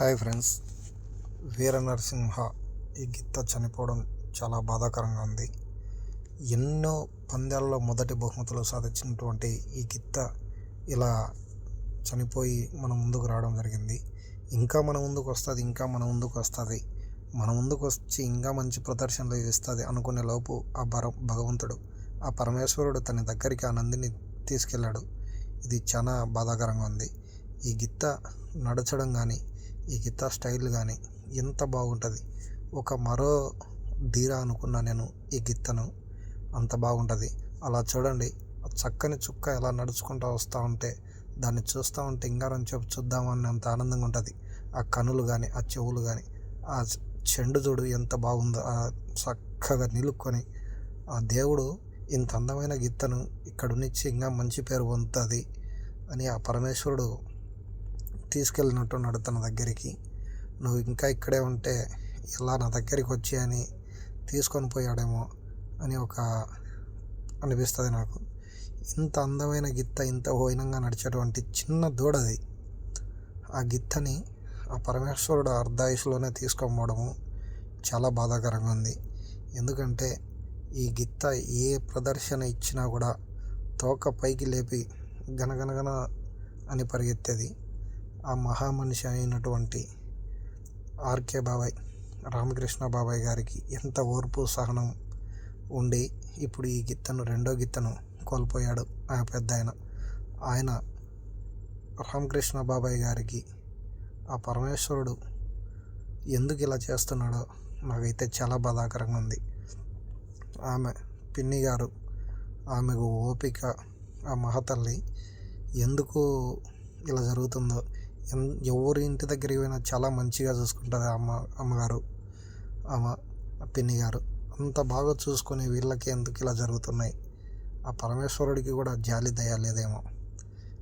Hi friends. వీర నరసింహ ఈ గిత్త చనిపోవడం చాలా బాధాకరంగా ఉంది. ఎన్నో పందాల్లో మొదటి బహుమతులు సాధించినటువంటి ఈ గిత్త ఇలా చనిపోయి మన ముందుకు రావడం జరిగింది. ఇంకా మన ముందుకు వస్తుంది ఇంకా మన ముందుకు వస్తుంది మన ముందుకు వచ్చి ఇంకా మంచి ప్రదర్శనలు ఇస్తుంది అనుకునే లోపు ఆ భర భగవంతుడు ఆ పరమేశ్వరుడు తన దగ్గరికి ఆ నందిని తీసుకెళ్ళాడు. ఇది చాలా బాధాకరంగా ఉంది. ఈ గిత్త నడచడం కానీ ఈ గిత్త స్టైల్ కానీ ఎంత బాగుంటుంది? ఒక మరో ధీర అనుకున్నా నేను ఈ గిత్తను. అంత బాగుంటుంది. అలా చూడండి. చక్కని చుక్క ఎలా నడుచుకుంటూ వస్తూ ఉంటే దాన్ని చూస్తూ ఉంటే ఇంగారం చెప్పు చూద్దామని అంత ఆనందంగా ఉంటుంది. ఆ కనులు కానీ ఆ చెవులు కానీ ఆ చెండు చూడు ఎంత బాగుందో ఆ చక్కగా నిలుక్కొని ఆ దేవుడు ఇంత అందమైన గిత్తను ఇక్కడ నుంచి ఇంకా మంచి పేరు పొందుతుంది అని ఆ పరమేశ్వరుడు తీసుకెళ్ళినట్టున్నాడు తన దగ్గరికి. నువ్వు ఇంకా ఇక్కడే ఉంటే ఇలా నా దగ్గరికి వచ్చి అని తీసుకొని పోయాడేమో అని ఒక అనిపిస్తుంది నాకు. ఇంత అందమైన గిత్త ఇంత హోయినంగా నడిచేటువంటి చిన్న దూడది. ఆ గిత్తని ఆ పరమేశ్వరుడు అర్ధాయుషులోనే తీసుకొని చాలా బాధాకరంగా ఉంది. ఎందుకంటే ఈ గిత్త ఏ ప్రదర్శన ఇచ్చినా కూడా తోక పైకి లేపి గనగనగన అని పరిగెత్తేది. ఆ మహామనిషి అయినటువంటి ఆర్కే బాబాయ్ రామకృష్ణ బాబాయ్ గారికి ఎంత ఓర్పు సహనం ఉండి ఇప్పుడు ఈ గిత్తను రెండో గిత్తను కోల్పోయాడు ఆ పెద్ద ఆయన. ఆయన రామకృష్ణ బాబాయ్ గారికి ఆ పరమేశ్వరుడు ఎందుకు ఇలా చేస్తున్నాడో నాకైతే చాలా బాధాకరంగా ఉంది. ఆమె పిన్ని గారు ఆమెకు ఓపిక ఆ మహతల్లి ఎందుకు ఇలా జరుగుతుందో ఎవరి ఇంటి దగ్గరికి పోయినా చాలా మంచిగా చూసుకుంటుంది అమ్మ అమ్మగారు అమ్మ పిన్ని గారు. అంత బాగా చూసుకుని వీళ్ళకి ఎందుకు ఇలా జరుగుతున్నాయి? ఆ పరమేశ్వరుడికి కూడా జాలి దయ లేదేమో.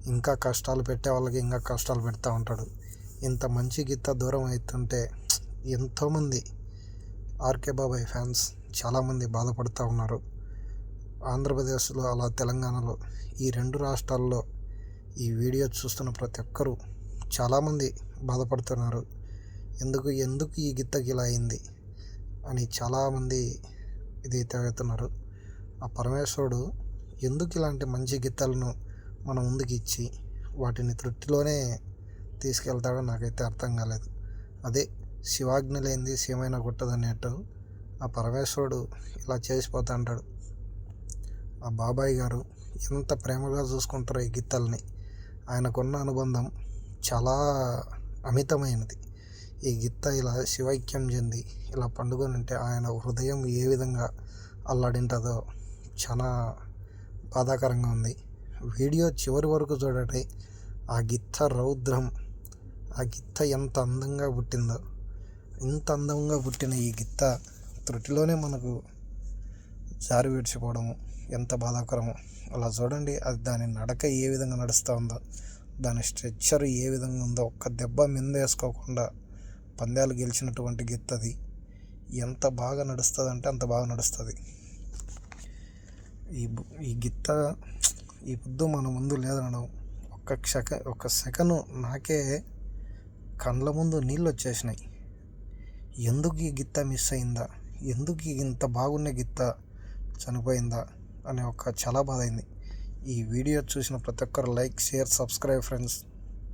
ఇంకా కష్టాలు పెట్టే వాళ్ళకి ఇంకా కష్టాలు పెడతా ఉంటాడు. ఇంత మంచి గిత్త దూరం అవుతుంటే ఎంతోమంది ఆర్కే బాబాయ్ ఫ్యాన్స్ చాలామంది బాధపడుతూ ఉన్నారు. ఆంధ్రప్రదేశ్లో అలా తెలంగాణలో ఈ రెండు రాష్ట్రాల్లో ఈ వీడియో చూస్తున్న ప్రతి ఒక్కరూ చాలామంది బాధపడుతున్నారు. ఎందుకు ఎందుకు ఈ గిత్తకి ఇలా అయింది? అని చాలామంది ఇది తెగుతున్నారు ఆ పరమేశ్వరుడు ఎందుకు ఇలాంటి మంచి గిత్తలను మన ముందుకు ఇచ్చి వాటిని తృప్తిలోనే తీసుకెళ్తాడో నాకైతే అర్థం కాలేదు. అదే శివాజ్ఞ లేనిది శివమైన కొట్టదనేట్టు ఆ పరమేశ్వరుడు ఇలా చేసిపోతా అంటాడు. ఆ బాబాయ్ గారు ఎంత ప్రేమగా చూసుకుంటారో ఈ గిత్తల్ని. ఆయనకున్న అనుబంధం చాలా అమితమైనది. ఈ గిత్త ఇలా శివైక్యం చెంది ఇలా పండుకొని ఉంటే ఆయన హృదయం ఏ విధంగా అల్లాడింటుందో చాలా బాధాకరంగా ఉంది. వీడియో చివరి వరకు చూడండి. ఆ గిత్త రౌద్రం ఆ గిత్త ఎంత అందంగా పుట్టిందో. ఇంత అందంగా పుట్టిన ఈ గిత్త త్రుటిలోనే మనకు జారి విడిచిపోవడము ఎంత బాధాకరమో. అలా చూడండి అది దాని నడక ఏ విధంగా నడుస్తూ ఉందో దాని స్ట్రెచ్చర్ ఏ విధంగా ఉందో ఒక్క దెబ్బ మిందేసుకోకుండా పందాలు గెలిచినటువంటి గిత్తది ఎంత బాగా నడుస్తుంది అంటే అంత బాగా నడుస్తుంది. ఈ ఈ గిత్త ఈ పొద్దు మన ముందు లేదనడం ఒక్క సెక ఒక్క సెకను నాకే కండ్ల ముందు నీళ్ళు వచ్చేసినాయి. ఎందుకు ఈ గిత్త మిస్ అయిందా? ఎందుకు ఇంత బాగున్న గిత్త చనిపోయిందా? అనే ఒక చాలా బాధ అయింది. ఈ వీడియో చూసిన ప్రతి ఒక్కరు లైక్ షేర్ సబ్స్క్రైబ్ ఫ్రెండ్స్.